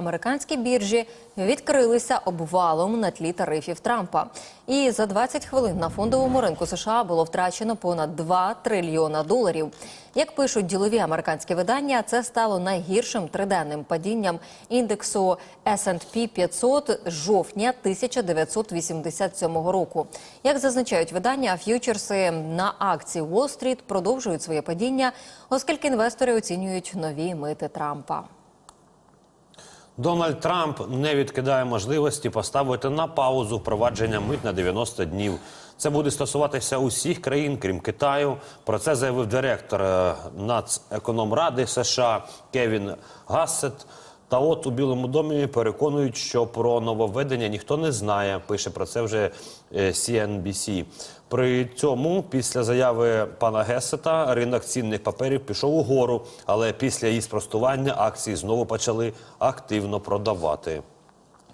американські біржі відкрилися обвалом на тлі тарифів Трампа. І за 20 хвилин на фондовому ринку США було втрачено понад 2 трильйона доларів. Як пишуть ділові американські видання, це стало найгіршим триденним падінням індексу S&P 500 з жовтня 1987 року. Як зазначають видання, ф'ючерси на акції Уолл-стріт продовжують своє падіння, оскільки інвестори оцінюють нові мити Трампа. Дональд Трамп не відкидає можливості поставити на паузу впровадження мит на 90 днів. Це буде стосуватися усіх країн, крім Китаю. Про це заявив директор е, Нацекономради США Кевін Гассет. Та от у Білому домі переконують, що про нововведення ніхто не знає. Пише про це вже е, CNBC. При цьому, після заяви пана Гесета, ринок цінних паперів пішов угору, але після її спростування акції знову почали активно продавати.